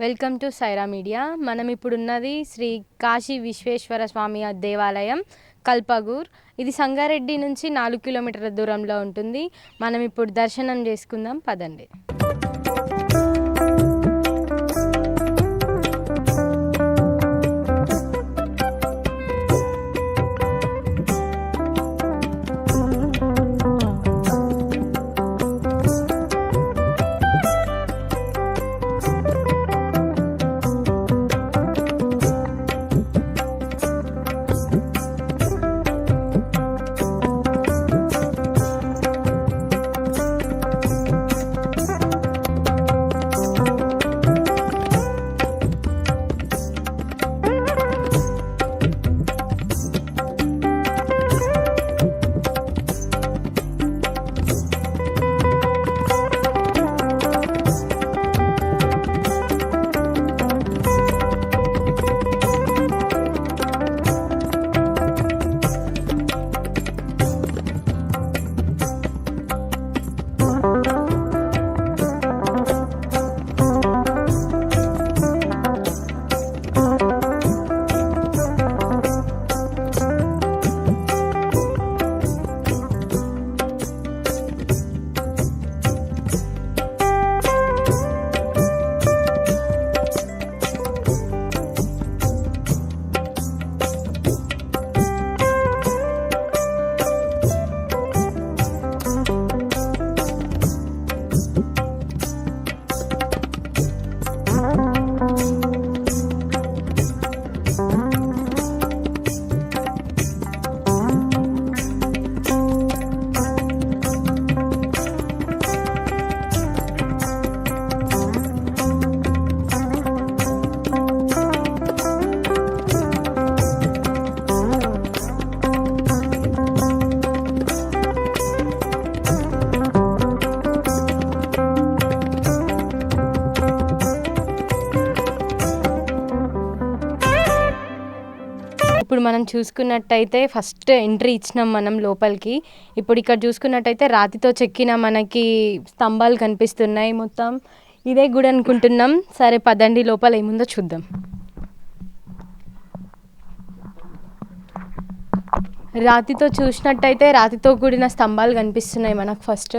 Welcome to Sye Raa media. మనం ఇప్పుడున్నది శ్రీ కాశీ విశ్వేశ్వర స్వామి దేవాలయం కల్పగూర్. ఇది సంగారెడ్డి నుంచి నాలుగు కిలోమీటర్ల దూరంలో ఉంటుంది. మనం ఇప్పుడు దర్శనం చేసుకుందాం. పదండి. మనం చూసుకున్నట్టయితే ఫస్ట్ ఎంట్రీ ఇచ్చినాం మనం లోపలికి. ఇప్పుడు ఇక్కడ చూసుకున్నట్టయితే రాతితో చెక్కిన మనకి స్తంభాలు కనిపిస్తున్నాయి మొత్తం. ఇదే గుడి అనుకుంటున్నాం. సరే పదండి లోపల ఏముందో చూద్దాం. రాతితో చూసినట్టయితే రాతితో కూడిన స్తంభాలు కనిపిస్తున్నాయి మనకు ఫస్ట్.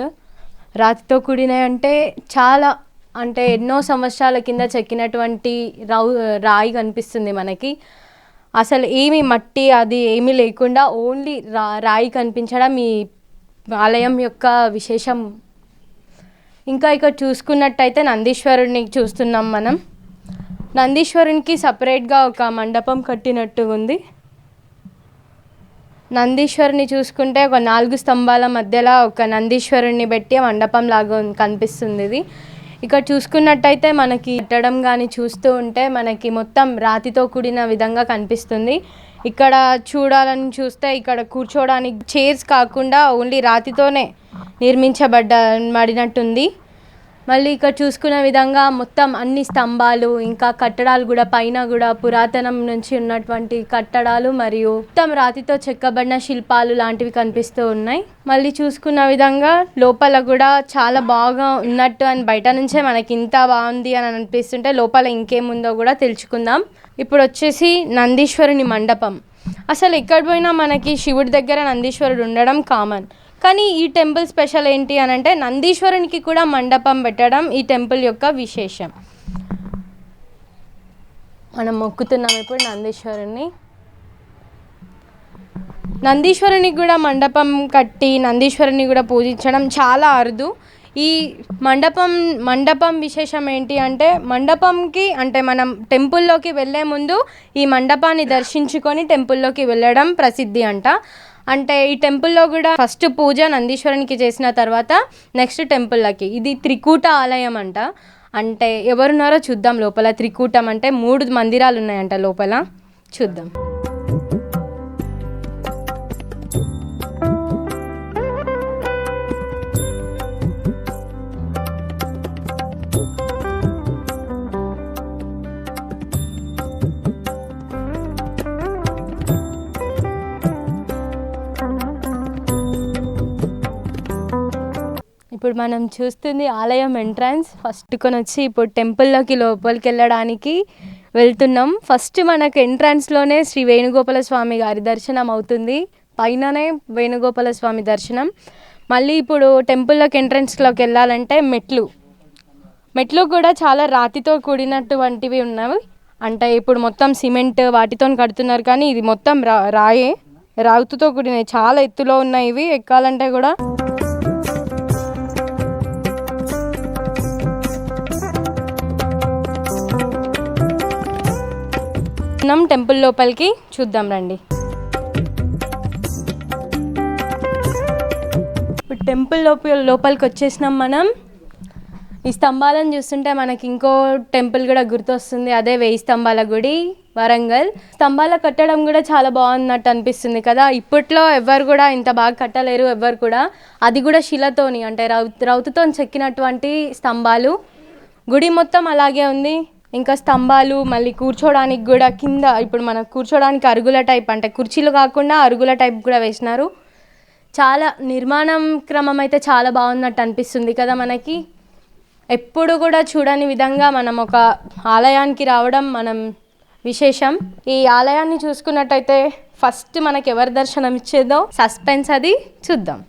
రాతితో కూడినవి అంటే చాలా అంటే ఎన్నో సంవత్సరాల కింద చెక్కినటువంటి రౌ రాయి కనిపిస్తుంది మనకి. అసలు ఏమి మట్టి అది ఏమీ లేకుండా ఓన్లీ రా రాయి కనిపించడం ఈ ఆలయం యొక్క విశేషం. ఇంకా ఇక్కడ చూసుకున్నట్టయితే నందీశ్వరుడిని చూస్తున్నాం మనం. నందీశ్వరునికి సపరేట్గా ఒక మండపం కట్టినట్టు ఉంది. నందీశ్వరుని చూసుకుంటే ఒక నాలుగు స్తంభాల మధ్యలో ఒక నందీశ్వరుణ్ణి పెట్టి మండపం లాగా కనిపిస్తుంది ఇది. ఇక్కడ చూసుకున్నట్టయితే మనకి కట్టడం కానీ చూస్తూ ఉంటే మనకి మొత్తం రాతితో కూడిన విధంగా కనిపిస్తుంది. ఇక్కడ చూడాలని చూస్తే ఇక్కడ కూర్చోవడానికి చైర్స్ కాకుండా ఓన్లీ రాతితోనే నిర్మించబడ్డ మడినట్టుంది. మళ్ళీ ఇక్కడ చూసుకున్న విధంగా మొత్తం అన్ని స్తంభాలు ఇంకా కట్టడాలు కూడా పైన కూడా పురాతనం నుంచి ఉన్నటువంటి కట్టడాలు మరియు మొత్తం రాతితో చెక్కబడిన శిల్పాలు లాంటివి కనిపిస్తూ ఉన్నాయి. మళ్ళీ చూసుకున్న విధంగా లోపల కూడా చాలా బాగా ఉన్నట్టు అని బయట నుంచే మనకి ఇంత బాగుంది అని అనిపిస్తుంటే లోపల ఇంకేముందో కూడా తెలుసుకుందాం. ఇప్పుడు వచ్చేసి నందీశ్వరుని మండపం. అసలు ఎక్కడ పోయినా మనకి శివుడి దగ్గర నందీశ్వరుడు ఉండడం కామన్ కానీ ఈ టెంపుల్ స్పెషల్ ఏంటి అని అంటే నందీశ్వరునికి కూడా మండపం పెట్టడం ఈ టెంపుల్ యొక్క విశేషం. మనం మొక్కుతున్నాం ఇప్పుడు నందీశ్వరుని. నందీశ్వరునికి కూడా మండపం కట్టి నందీశ్వరుని కూడా పూజించడం చాలా అరుదు. ఈ మండపం మండపం విశేషం ఏంటి అంటే మండపంకి అంటే మనం టెంపుల్లోకి వెళ్ళే ముందు ఈ మండపాన్ని దర్శించుకొని టెంపుల్లోకి వెళ్ళడం ప్రసిద్ధి అంట. అంటే ఈ టెంపుల్లో కూడా ఫస్ట్ పూజ నందీశ్వరునికి చేసిన తర్వాత నెక్స్ట్ టెంపుల్లోకి. ఇది త్రికూట ఆలయం అంట. అంటే ఎవరున్నారో చూద్దాం లోపల. త్రికూటం అంటే మూడు మందిరాలు ఉన్నాయంట లోపల. చూద్దాం. ఇప్పుడు మనం చూస్తుంది ఆలయం ఎంట్రన్స్. ఫస్ట్ కొని వచ్చి ఇప్పుడు టెంపుల్లోకి లోపలికి వెళ్ళడానికి వెళ్తున్నాం. ఫస్ట్ మనకు ఎంట్రన్స్లోనే శ్రీ వేణుగోపాల స్వామి గారి దర్శనం అవుతుంది. పైననే వేణుగోపాల స్వామి దర్శనం. మళ్ళీ ఇప్పుడు టెంపుల్లోకి ఎంట్రన్స్లోకి వెళ్ళాలంటే మెట్లు. మెట్లు కూడా చాలా రాతితో కూడినటువంటివి ఉన్నవి. అంటే ఇప్పుడు మొత్తం సిమెంట్ వాటితో కడుతున్నారు కానీ ఇది మొత్తం రా రాయే రాతుతో కూడినవి. చాలా ఎత్తులో ఉన్నాయి ఇవి ఎక్కాలంటే కూడా మనం టెంపుల్ లోపలికి. చూద్దాం రండి. ఇప్పుడు టెంపుల్ లోపల లోపలికి వచ్చేసినాం మనం. ఈ స్తంభాలను చూస్తుంటే మనకి ఇంకో టెంపుల్ కూడా గుర్తొస్తుంది. అదే వెయ్యి స్తంభాల గుడి వరంగల్. స్తంభాల కట్టడం కూడా చాలా బాగున్నట్టు అనిపిస్తుంది కదా. ఇప్పట్లో ఎవ్వరు కూడా ఇంత బాగా కట్టలేరు ఎవ్వరు కూడా. అది కూడా శిలతోని అంటే రౌత్ రౌతుతో చెక్కినటువంటి స్తంభాలు. గుడి మొత్తం అలాగే ఉంది. ఇంకా స్తంభాలు మళ్ళీ కూర్చోడానికి కూడా కింద ఇప్పుడు మనం కూర్చోడానికి అరుగుల టైప్ అంటే కుర్చీలు కాకుండా అరుగుల టైప్ కూడా వేసినారు. చాలా నిర్మాణం క్రమం అయితే చాలా బాగున్నట్టు అనిపిస్తుంది కదా మనకి. ఎప్పుడు కూడా చూడని విధంగా మనం ఒక ఆలయానికి రావడం మనం విశేషం. ఈ ఆలయాన్ని చూసుకున్నట్టయితే ఫస్ట్ మనకు ఎవరి దర్శనం ఇచ్చేదో సస్పెన్స్ అది చూద్దాం.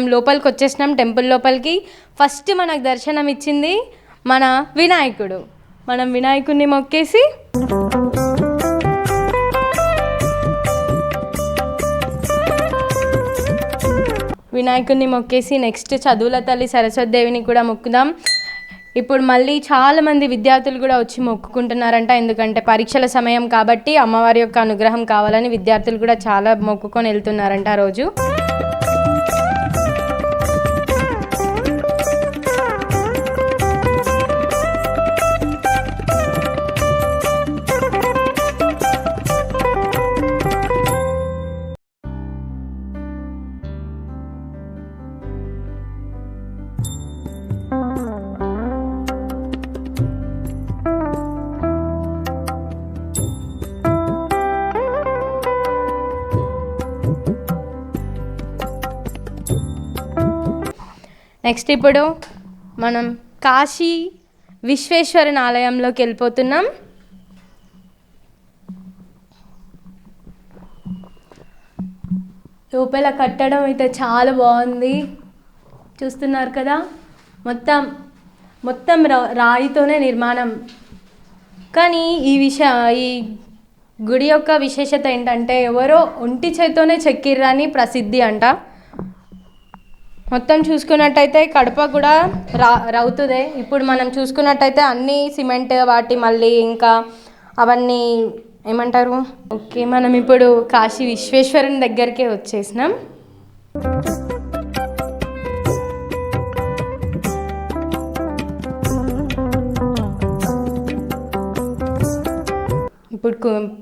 మనం లోపలికి వచ్చేసినాం టెంపుల్ లోపలికి. ఫస్ట్ మనకు దర్శనం ఇచ్చింది మన వినాయకుడు. మనం వినాయకుడిని మొక్కేసి వినాయకుడిని మొక్కేసి నెక్స్ట్ చదువుల తల్లి సరస్వతి దేవిని కూడా మొక్కుదాం. ఇప్పుడు మళ్ళీ చాలా మంది విద్యార్థులు కూడా వచ్చి మొక్కుకుంటున్నారంట. ఎందుకంటే పరీక్షల సమయం కాబట్టి అమ్మవారి యొక్క అనుగ్రహం కావాలని విద్యార్థులు కూడా చాలా మొక్కుకొని వెళ్తున్నారంట రోజు. నెక్స్ట్ ఇప్పుడు మనం కాశీ విశ్వేశ్వరుని ఆలయంలోకి వెళ్ళిపోతున్నాం. లోపల కట్టడం అయితే చాలా బాగుంది. చూస్తున్నారు కదా? మొత్తం మొత్తం రాయితోనే నిర్మాణం. కానీ ఈ విష ఈ గుడి యొక్క విశేషత ఏంటంటే ఎవరో ఒంటి చేత్తోనే చెక్కిర్రని ప్రసిద్ధి అంట. మొత్తం చూసుకున్నట్టయితే కడప కూడా రా రవుతుంది ఇప్పుడు మనం చూసుకున్నట్టయితే అన్ని సిమెంట్ వాటి మళ్ళీ ఇంకా అవన్నీ ఏమంటారు? ఓకే మనం ఇప్పుడు కాశీ విశ్వేశ్వరుని దగ్గరికే వచ్చేసినాం. ఇప్పుడు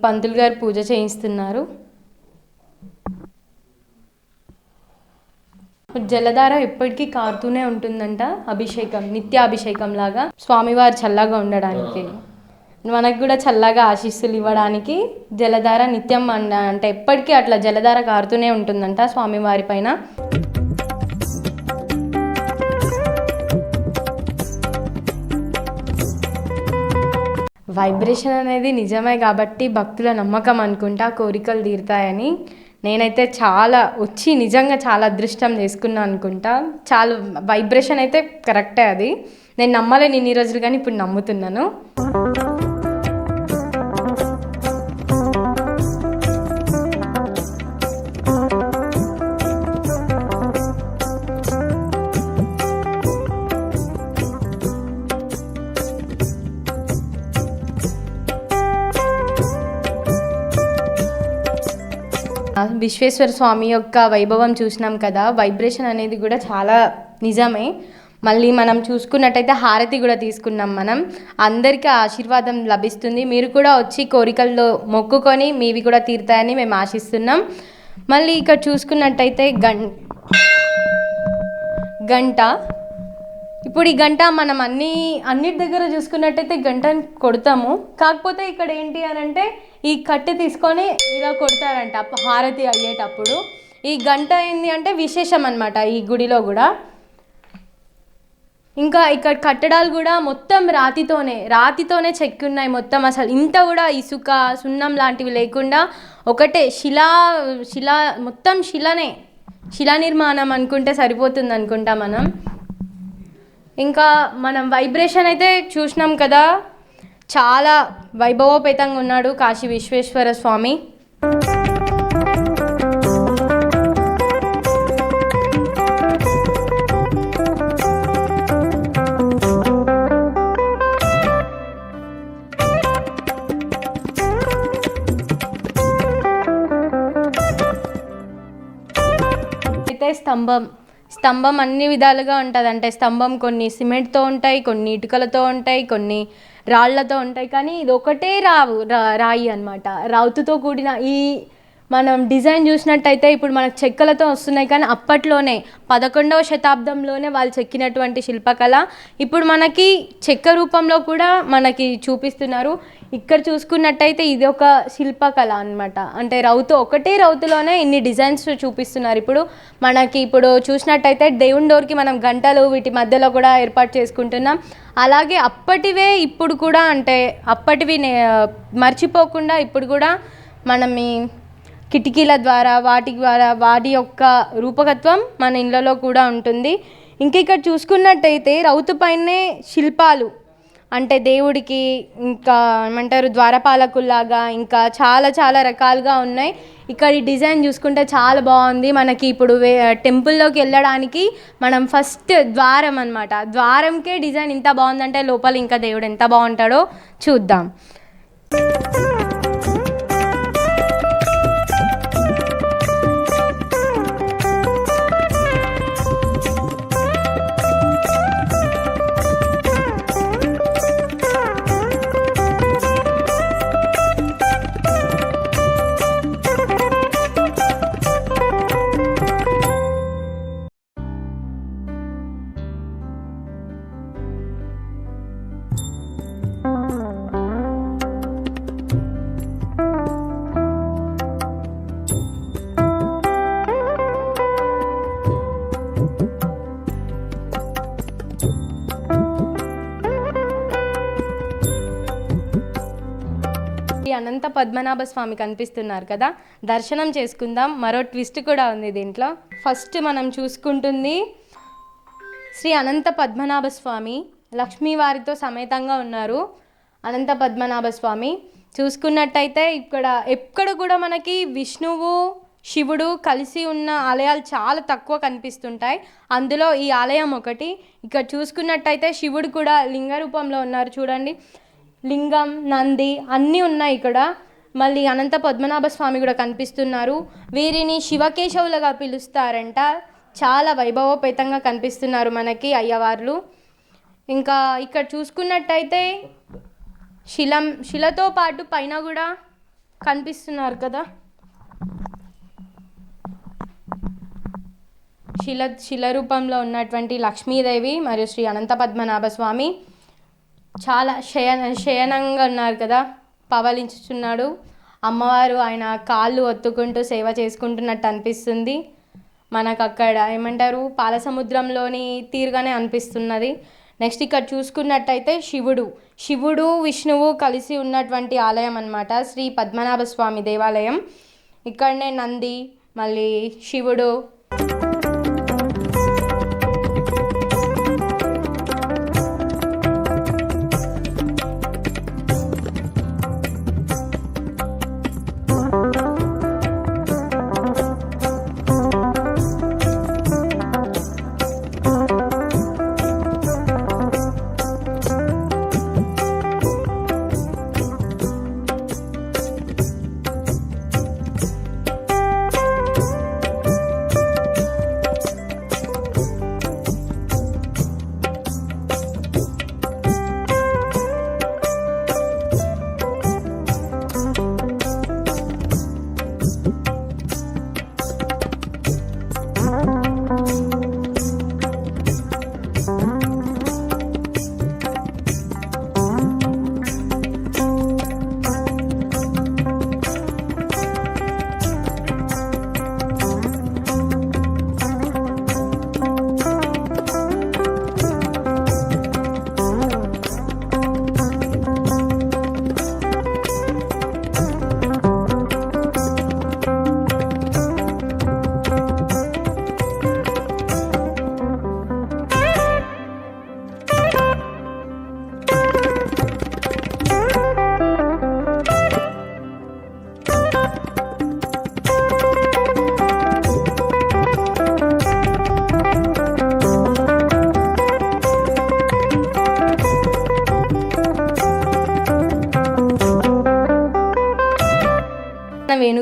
పంతులు గారు పూజ చేయిస్తున్నారు. జలధార ఎప్పటికీ కారుతూనే ఉంటుందంట అభిషేకం నిత్యాభిషేకం లాగా స్వామివారు చల్లగా ఉండడానికి. మనకు కూడా చల్లగా ఆశీస్సులు ఇవ్వడానికి జలధార నిత్యం అన్న- అంటే ఎప్పటికీ అట్లా జలధార కారుతూనే ఉంటుందంట స్వామివారి పైన. వైబ్రేషన్ అనేది నిజమే కాబట్టి భక్తుల నమ్మకం అనుకుంటా కోరికలు తీరుతాయని. నేనైతే చాలా వచ్చి నిజంగా చాలా అదృష్టం చేసుకున్నా అనుకుంటా. చాలా వైబ్రేషన్ అయితే కరెక్టే అది. నేను నమ్మలేను ఇన్ని రోజులు కానీ ఇప్పుడు నమ్ముతున్నాను. విశ్వేశ్వర స్వామి యొక్క వైభవం చూసినాం కదా వైబ్రేషన్ అనేది కూడా చాలా నిజమే. మళ్ళీ మనం చూసుకున్నట్టయితే హారతి కూడా తీసుకున్నాం మనం. అందరికీ ఆశీర్వాదం లభిస్తుంది. మీరు కూడా వచ్చి కోరికల్లో మొక్కుకొని మీవి కూడా తీరుతాయని మేము ఆశిస్తున్నాం. మళ్ళీ ఇక్కడ చూసుకున్నట్టయితే గం గంట. ఇప్పుడు ఈ గంట మనం అన్ని అన్నిటి దగ్గర చూసుకున్నట్టయితే గంటని కొడతాము. కాకపోతే ఇక్కడ ఏంటి అని అంటే ఈ కట్టె తీసుకొని ఇలా కొడతారంట హారతి అయ్యేటప్పుడు. ఈ గంట ఏంది అంటే విశేషం అనమాట ఈ గుడిలో కూడా. ఇంకా ఇక్కడ కట్టడాలు కూడా మొత్తం రాతితోనే రాతితోనే చెక్కి ఉన్నాయి మొత్తం అసలు. ఇంత కూడా ఇసుక సున్నం లాంటివి లేకుండా ఒకటే శిలా శిలా మొత్తం శిలనే. శిలా నిర్మాణం అనుకుంటే సరిపోతుంది అనుకుంటా మనం. ఇంకా మనం వైబ్రేషన్ అయితే చూసినాం కదా. చాలా వైభవోపేతంగా ఉన్నాడు కాశీ విశ్వేశ్వర స్వామి. అయితే స్తంభం. స్తంభం అన్ని విధాలుగా ఉంటుంది. అంటే స్తంభం కొన్ని సిమెంట్తో ఉంటాయి కొన్ని ఇటుకలతో ఉంటాయి కొన్ని రాళ్ళతో ఉంటాయి. కానీ ఇది ఒకటే రావు రా- రాయి అన్నమాట. రావుతుతో కూడిన ఈ మనం డిజైన్ చూసినట్టయితే ఇప్పుడు మనకు చెక్కలతో వస్తున్నాయి కానీ అప్పట్లోనే పదకొండవ శతాబ్దంలోనే వాళ్ళు చెక్కినటువంటి శిల్పకళ. ఇప్పుడు మనకి చెక్క రూపంలో కూడా మనకి చూపిస్తున్నారు. ఇక్కడ చూసుకున్నట్టయితే ఇది ఒక శిల్పకళ అన్నమాట. అంటే రౌతు ఒకటే రౌతులోనే ఇన్ని డిజైన్స్ చూపిస్తున్నారు. ఇప్పుడు మనకి ఇప్పుడు చూసినట్టయితే దేవుని డోర్కి మనం గంటలు వీటి మధ్యలో కూడా ఏర్పాటు చేసుకుంటున్నాం. అలాగే అప్పటివే ఇప్పుడు కూడా అంటే అప్పటివి నే- మర్చిపోకుండా ఇప్పుడు కూడా మనం కిటికీల ద్వారా వాటి ద్వారా వాటి యొక్క రూపకత్వం మన ఇళ్ళలో కూడా ఉంటుంది. ఇంకా ఇక్కడ చూసుకున్నట్టయితే రౌతు పైనే శిల్పాలు. అంటే దేవుడికి ఇంకా ఏమంటారు ద్వారపాలకుల్లాగా ఇంకా చాలా చాలా రకాలుగా ఉన్నాయి. ఇక్కడ ఈ డిజైన్ చూసుకుంటే చాలా బాగుంది. మనకి ఇప్పుడు వే టెంపుల్లోకి వెళ్ళడానికి మనం ఫస్ట్ ద్వారం అనమాట ద్వారంకే డిజైన్ ఇంత బాగుందంటే లోపల ఇంకా దేవుడు ఎంత బాగుంటాడో చూద్దాం. అనంత పద్మనాభ స్వామి కనిపిస్తున్నారు కదా. దర్శనం చేసుకుందాం. మరో ట్విస్ట్ కూడా ఉంది దీంట్లో. ఫస్ట్ మనం చూసుకుంటుంది శ్రీ అనంత పద్మనాభ స్వామి. లక్ష్మీవారితో సమేతంగా ఉన్నారు అనంత పద్మనాభ స్వామి. చూసుకున్నట్టయితే ఇక్కడ ఎక్కడ కూడా మనకి విష్ణువు శివుడు కలిసి ఉన్న ఆలయాలు చాలా తక్కువ కనిపిస్తుంటాయి. అందులో ఈ ఆలయం ఒకటి. ఇక్కడ చూసుకున్నట్టయితే శివుడు కూడా లింగ రూపంలో ఉన్నారు. చూడండి. లింగం నంది అన్నీ ఉన్నాయి ఇక్కడ. మళ్ళీ అనంత పద్మనాభ స్వామి కూడా కనిపిస్తున్నారు. వీరిని శివకేశవులుగా పిలుస్తారంట. చాలా వైభవోపేతంగా కనిపిస్తున్నారు మనకి అయ్యవార్లు. ఇంకా ఇక్కడ చూసుకున్నట్టయితే శిలం శిలతో పాటు పైన కూడా కనిపిస్తున్నారు కదా. శిల శిల రూపంలో ఉన్నటువంటి లక్ష్మీదేవి మరియు శ్రీ అనంత పద్మనాభ స్వామి. చాలా శయన శయనంగా ఉన్నారు కదా. పవలించుచున్నాడు. అమ్మవారు ఆయన కాళ్ళు ఒత్తుకుంటూ సేవ చేసుకుంటున్నట్టు అనిపిస్తుంది. మనకు అక్కడ ఏమంటారు? పాలసముద్రంలోని తీరుగానే అనిపిస్తున్నది. నెక్స్ట్ ఇక్కడ చూసుకున్నట్టయితే శివుడు. శివుడు విష్ణువు కలిసి ఉన్నటువంటి ఆలయం అన్నమాట. శ్రీ పద్మనాభ స్వామి దేవాలయం. ఇక్కడనే నంది మళ్ళీ శివుడు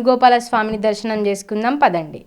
వేణుగోపాల స్వామిని దర్శనం చేసుకుందాం. పదండి.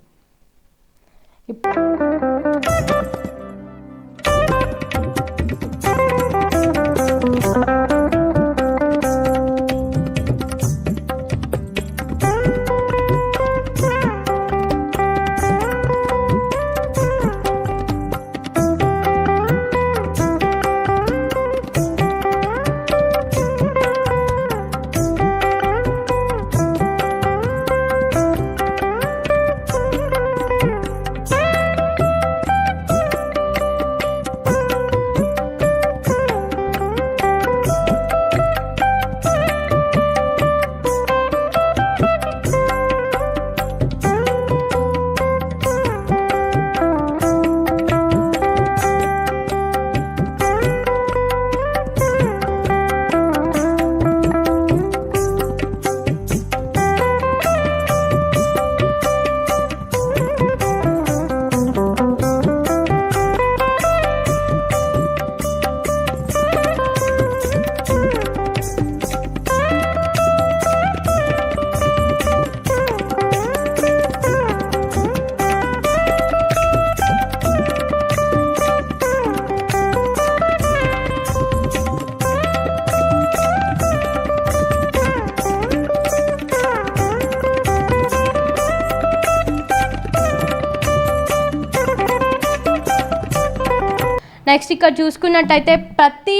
నెక్స్ట్ ఇక్కడ చూసుకున్నట్టయితే ప్రతి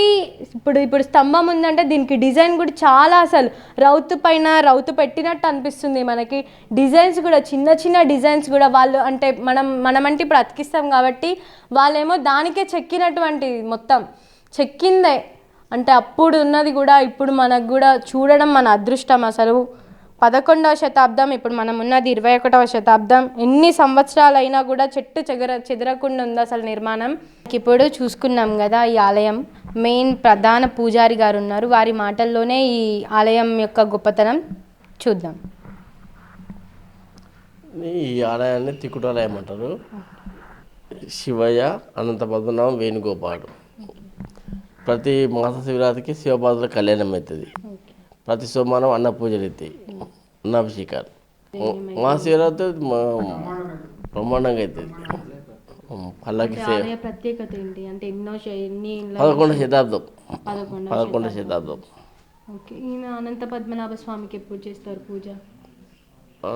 ఇప్పుడు ఇప్పుడు స్తంభం ఉందంటే దీనికి డిజైన్ కూడా చాలా అసలు రౌతు పైన రౌతు పెట్టినట్టు అనిపిస్తుంది మనకి. డిజైన్స్ కూడా చిన్న చిన్న డిజైన్స్ కూడా వాళ్ళు అంటే మనం మనమంటే ఇప్పుడు అతికిస్తాం కాబట్టి వాళ్ళేమో దానికే చెక్కినటువంటి మొత్తం. చెక్కిందే. అంటే అప్పుడు ఉన్నది కూడా ఇప్పుడు మనకు కూడా చూడడం మన అదృష్టం అసలు. పదకొండవ శతాబ్దం ఇప్పుడు మనం ఉన్నది ఇరవై ఒకటవ శతాబ్దం. ఎన్ని సంవత్సరాలైనా కూడా చెట్టు చెగర చెదరకుండా ఉంది అసలు నిర్మాణం. ఇప్పుడు చూసుకున్నాం కదా ఈ ఆలయం. మెయిన్ ప్రధాన పూజారి గారు ఉన్నారు. వారి మాటల్లోనే ఈ ఆలయం యొక్క గొప్పతనం చూద్దాం. ఈ ఆలయాన్ని తిక్కుటాలయం అంటారు. శివయ్య అనంత పద్మనాభం వేణుగోపాడు ప్రతి మాస శివరాత్రికి శివపాదుల కళ్యాణం అవుతుంది. ప్రతి సోమవారం అన్న పూజలు అవుతాయి అన్నాభిషేకాలు. మహాశివరాత్రి బ్రహ్మాండంగా అవుతుంది పల్లకి ప్రత్యేకత ఏంటి? అంటే ఎన్నో ఎన్ని పదకొండు శతాబ్దం. పదకొండు శతాబ్దం. ఓకే. ఈయన అనంత పద్మనాభ స్వామికి ఎప్పుడు చేస్తారు పూజ?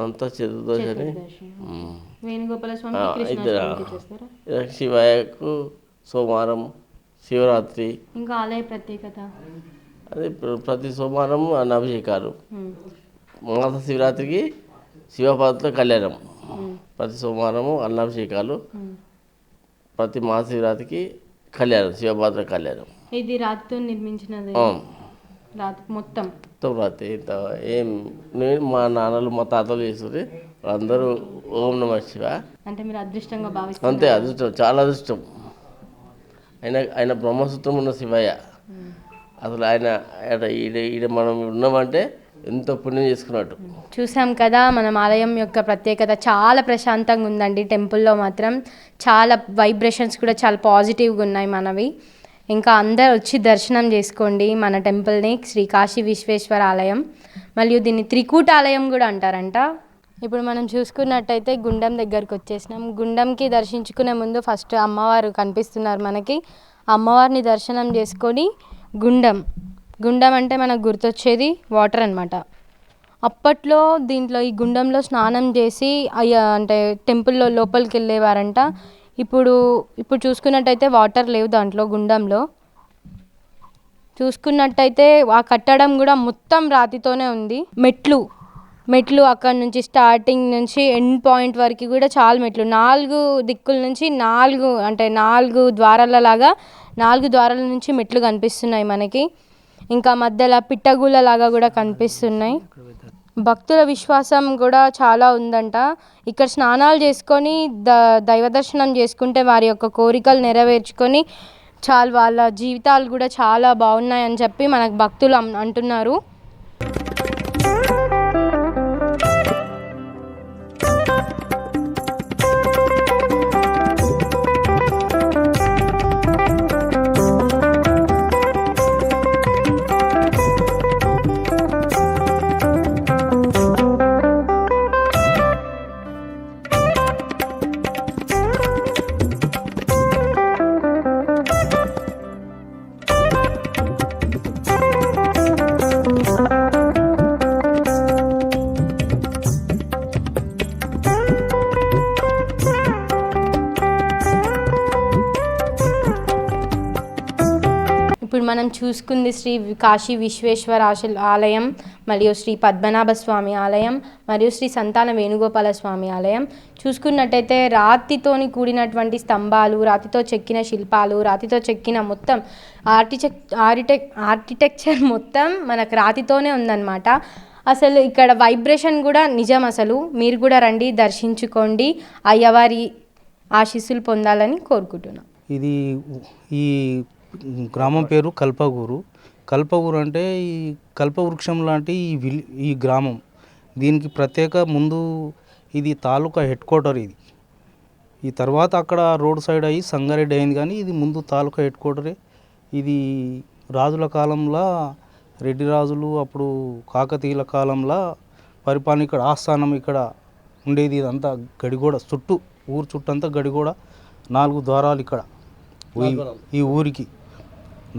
అంతా చతుర్దశి. అని. వేణుగోపాల స్వామి శివయ్యకు సోమవారం శివరాత్రి. ఇంకా ఆలయ ప్రత్యేకత? అది ప్ర- ప్రతి సోమవారం అభిషేకాలు మాస శివరాత్రికి శివపాత్ర కళ్యాణం. ప్రతి సోమవారము అన్నాభిషేకాలు. ప్రతి మాస శివరాత్రికి కళ్యాణం శివపాత్ర కళ్యాణం. ఇది రాతితో నిర్మించినది. రాతి మొత్తం. మొత్తం రాత్రి ఇంత ఏం నేను మా నాన్నలు మా తాతలు చేస్తుంది అందరూ ఓం నమ శివ. అంటే మీరు అదృష్టంగా భావిస్తారు అంతే అదృష్టం చాలా అదృష్టం. ఆయన ఆయన బ్రహ్మసూత్రం ఉన్న శివయ్య. అసలు ఆయన ఈడ ఈడ మనం ఉన్నామంటే ఎంతో పుణ్యం చేసుకున్నట్టు. చూసాం కదా మనం ఆలయం యొక్క ప్రత్యేకత చాలా ప్రశాంతంగా ఉందండి. టెంపుల్లో మాత్రం చాలా వైబ్రేషన్స్ కూడా చాలా పాజిటివ్గా ఉన్నాయి మనవి. ఇంకా అందరు వచ్చి దర్శనం చేసుకోండి మన టెంపుల్ని శ్రీ కాశీ విశ్వేశ్వర ఆలయం. మరియు దీన్ని త్రికూట ఆలయం కూడా అంటారంట. ఇప్పుడు మనం చూసుకున్నట్టయితే గుండం దగ్గరికి వచ్చేసినాం. గుండంకి దర్శించుకునే ముందు ఫస్ట్ అమ్మవారు కనిపిస్తున్నారు మనకి. అమ్మవారిని దర్శనం చేసుకొని గుండం. గుండం అంటే మనకు గుర్తొచ్చేది వాటర్ అన్నమాట. అప్పట్లో దీంట్లో ఈ గుండంలో స్నానం చేసి అయ్యా అంటే టెంపుల్లో లోపలికి వెళ్ళేవారంట. ఇప్పుడు ఇప్పుడు చూసుకున్నట్టయితే వాటర్ లేవు దాంట్లో గుండంలో. చూసుకున్నట్టయితే ఆ కట్టడం కూడా మొత్తం రాతితోనే ఉంది. మెట్లు మెట్లు అక్కడ నుంచి స్టార్టింగ్ నుంచి ఎండ్ పాయింట్ వరకు కూడా చాలా మెట్లు. నాలుగు దిక్కుల నుంచి నాలుగు అంటే నాలుగు ద్వారాల లాగా నాలుగు ద్వారాల నుంచి మెట్లు కనిపిస్తున్నాయి మనకి. ఇంకా మధ్యలో పిట్టగుళ్ళ లాగా కూడా కనిపిస్తున్నాయి. భక్తుల విశ్వాసం కూడా చాలా ఉందంట. ఇక్కడ స్నానాలు చేసుకొని ద దైవ దర్శనం చేసుకుంటే వారి యొక్క కోరికలు నెరవేర్చుకొని చాలా వాళ్ళ జీవితాలు కూడా చాలా బాగున్నాయని చెప్పి మనకు భక్తులు అంటున్నారు. చూసుకుంది శ్రీ కాశీ విశ్వేశ్వర ఆశ- ఆలయం మరియు శ్రీ పద్మనాభ స్వామి ఆలయం మరియు శ్రీ సంతాన వేణుగోపాల స్వామి ఆలయం. చూసుకున్నట్టయితే రాతితోని కూడినటువంటి స్తంభాలు రాతితో చెక్కిన శిల్పాలు రాతితో చెక్కిన మొత్తం ఆర్టిటెక్ ఆర్టిటెక్ ఆర్కిటెక్చర్ మొత్తం మనకు రాతితోనే ఉందన్నమాట. అసలు ఇక్కడ వైబ్రేషన్ కూడా నిజం అసలు. మీరు కూడా రండి దర్శించుకోండి. అయ్యవారి ఆశీస్సులు పొందాలని కోరుకుంటున్నాం. ఇది ఈ గ్రామం పేరు కల్పగూరు. కల్పగూరు అంటే ఈ కల్పవృక్షం లాంటి ఈ విల్ ఈ గ్రామం. దీనికి ప్రత్యేక ముందు ఇది తాలూకా హెడ్ క్వార్టర్ ఇది. ఈ తర్వాత అక్కడ రోడ్ సైడ్ అయ్యి సంగారెడ్డి అయింది కానీ ఇది ముందు తాలూకా హెడ్ క్వార్టరే. ఇది రాజుల కాలంలో రెడ్డి రాజులు అప్పుడు కాకతీయుల కాలంలో పరిపాలన ఇక్కడ ఆస్థానం ఇక్కడ ఉండేది ఇదంతా గడిగోడ చుట్టూ ఊరు చుట్టూ అంతా గడిగోడ నాలుగు ద్వారాలు ఇక్కడ. ఈ- ఈ ఊరికి.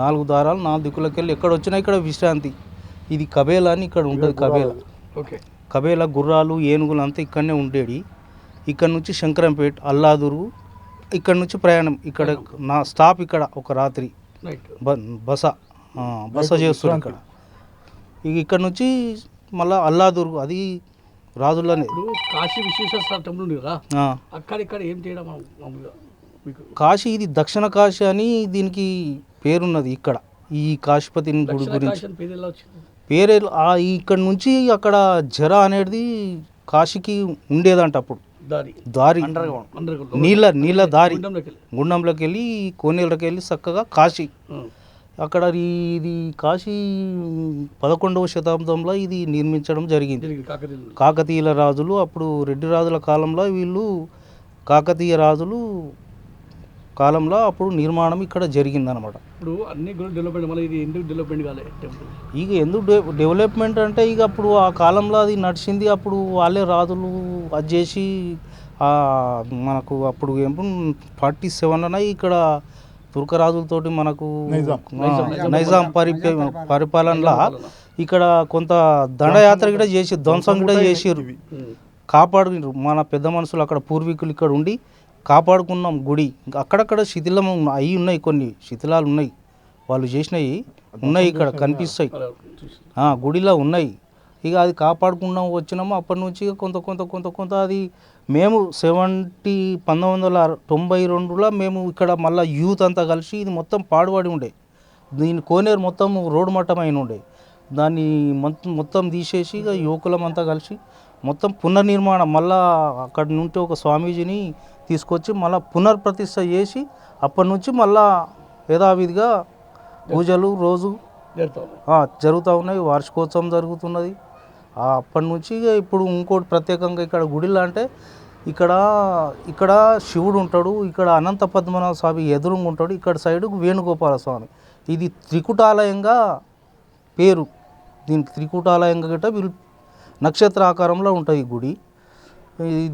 నాలుగు ద్వారాలు నాలుగు దిక్కులకి వెళ్ళి ఎక్కడ వచ్చినా ఇక్కడ విశ్రాంతి. ఇది కబేలా అని ఇక్కడ ఉంటుంది కబేలా. ఓకే. కబేలా గుర్రాలు ఏనుగులు అంతా ఇక్కడనే ఉండేది ఇక్కడ నుంచి శంకరంపేట అల్లాదురు ఇక్కడ నుంచి ప్రయాణం. ఇక్కడ నా స్టాప్ ఇక్కడ ఒక రాత్రి. బస బస చేస్తారు ఇక్కడ. ఇక ఇక్కడ నుంచి మళ్ళా అల్లాదుర్గు అది రాజులనే. కాశీ విశ్వేశ్వర టెంపుల్ అక్కడ ఇక్కడ ఏం చేయడం కాశీ ఇది దక్షిణ కాశీ అని దీనికి పేరున్నది ఇక్కడ. ఈ కాశీపతిని గుడి గురించి. పేరు ఇక్కడ నుంచి అక్కడ జర అనేది కాశీకి ఉండేదంట అప్పుడు. దారి. నీళ్ళ నీళ్ళ దారి. గుండంలోకి వెళ్ళి కోనేళ్ళకి వెళ్ళి చక్కగా కాశీ. అక్కడ ఇది కాశీ పదకొండవ శతాబ్దంలో ఇది నిర్మించడం జరిగింది. కాకతీయుల రాజులు అప్పుడు రెడ్డి రాజుల కాలంలో వీళ్ళు కాకతీయ రాజులు కాలంలో అప్పుడు నిర్మాణం ఇక్కడ జరిగిందనమాట. ఇప్పుడు అన్ని డెవలప్మెంట్ మళ్ళీ ఇది ఎందుకు డెవలప్మెంట్ కాలే టెంపుల్ ఇక ఎందుకు డెవలప్మెంట్ అంటే ఇక అప్పుడు ఆ కాలంలో అది నడిచింది అప్పుడు వాళ్ళే రాజులు అది చేసి ఆ మనకు అప్పుడు ఏం ఫార్టీ సెవెన్లోనే ఇక్కడ తుర్కరాజులతోటి మనకు నైజాం. పరి పరిపాలనలో ఇక్కడ కొంత దండయాత్ర కూడా చేసి ధ్వంసం కూడా చేసిర్రు. కాపాడు మన పెద్ద మనుషులు అక్కడ పూర్వీకులు ఇక్కడ ఉండి కాపాడుకున్నాం గుడి. అక్కడక్కడ శిథిలం అయి ఉన్నాయి కొన్ని శిథిలాలు ఉన్నాయి. వాళ్ళు చేసినవి ఉన్నాయి ఇక్కడ కనిపిస్తాయి. గుడిలో ఉన్నాయి. ఇక అది కాపాడుకున్నాం వచ్చినాము. అప్పటి నుంచి కొంత కొంత కొంత కొంత అది మేము సెవెంటీ పంతొమ్మిది వందల తొంభై రెండులో మేము ఇక్కడ మళ్ళీ యూత్ అంతా కలిసి ఇది మొత్తం పాడుపడి ఉండే. దీని కోనేరు మొత్తం రోడ్డు మట్టం అయిన ఉండే. దాన్ని మొత్తం మొత్తం తీసేసి ఇక యువకులం అంతా కలిసి మొత్తం పునర్నిర్మాణం మళ్ళా అక్కడి నుండి ఒక స్వామీజీని తీసుకొచ్చి మళ్ళీ పునర్ప్రతిష్ఠ చేసి అప్పటి నుంచి మళ్ళా యథావిధిగా పూజలు రోజు జరుగుతాం ఉన్నాయి. వార్షికోత్సవం జరుగుతున్నది. అప్పటి నుంచి ఇక ఇప్పుడు ఇంకోటి ప్రత్యేకంగా ఇక్కడ గుడిలో అంటే ఇక్కడ ఇక్కడ శివుడు ఉంటాడు ఇక్కడ అనంత పద్మనాభ స్వామి ఎదురుగా ఉంటాడు ఇక్కడ సైడు వేణుగోపాల స్వామి. ఇది త్రికుటాలయంగా పేరు. దీనికి త్రికుటాలయంగా గట్ట వీళ్ళు నక్షత్ర ఆకారంలో ఉంటుంది గుడి.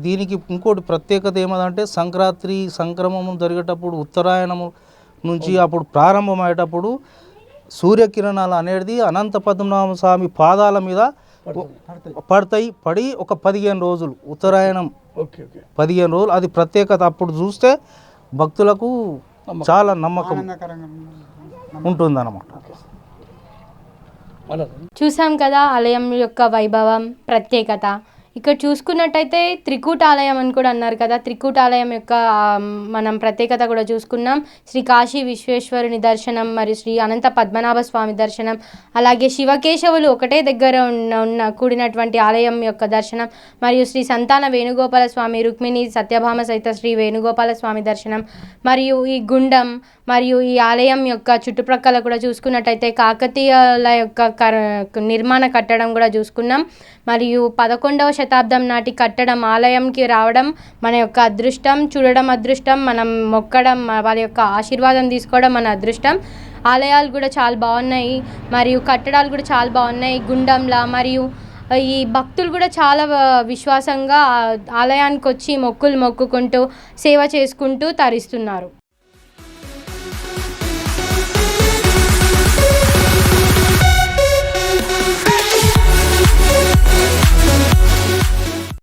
దీనికి ఇంకోటి ప్రత్యేకత ఏమదంటే సంక్రాంతి సంక్రమం జరిగేటప్పుడు ఉత్తరాయణము నుంచి అప్పుడు ప్రారంభమయ్యేటప్పుడు సూర్యకిరణాలు అనేది అనంత పద్మనాభ స్వామి పాదాల మీద పడతాయి. పడి ఒక పదిహేను రోజులు ఉత్తరాయణం ఓకే ఓకే. పదిహేను రోజులు. అది ప్రత్యేకత. అప్పుడు చూస్తే భక్తులకు చాలా నమ్మకం ఉంటుందన్నమాట. చూసాం కదా ఆలయం యొక్క వైభవం ప్రత్యేకత. ఇక్కడ చూసుకున్నట్టయితే త్రికూటాలయం అని కూడా అన్నారు కదా. త్రికూటాలయం యొక్క మనం ప్రత్యేకత కూడా చూసుకున్నాం. శ్రీ కాశీ విశ్వేశ్వరుని దర్శనం మరియు శ్రీ అనంత పద్మనాభ స్వామి దర్శనం అలాగే శివకేశవులు ఒకటే దగ్గర ఉన్న ఉన్న కూడినటువంటి ఆలయం యొక్క దర్శనం మరియు శ్రీ సంతాన వేణుగోపాల స్వామి రుక్మిణి సత్యభామ సహిత శ్రీ వేణుగోపాల స్వామి దర్శనం మరియు ఈ గుండం మరియు ఈ ఆలయం యొక్క చుట్టుప్రక్కల కూడా చూసుకున్నట్టయితే కాకతీయుల యొక్క కర- నిర్మాణ కట్టడం కూడా చూసుకున్నాం. మరియు పదకొండవ శతాబ్దం నాటి కట్టడం ఆలయంకి రావడం మన యొక్క అదృష్టం చూడడం అదృష్టం మనం మొక్కడం వాళ్ళ యొక్క ఆశీర్వాదం తీసుకోవడం మన అదృష్టం. ఆలయాలు కూడా చాలా బాగున్నాయి మరియు కట్టడాలు కూడా చాలా బాగున్నాయి గుండంలా మరియు ఈ భక్తులు కూడా చాలా విశ్వాసంగా ఆలయానికి వచ్చి మొక్కులు మొక్కుకుంటూ సేవ చేసుకుంటూ తరిస్తున్నారు.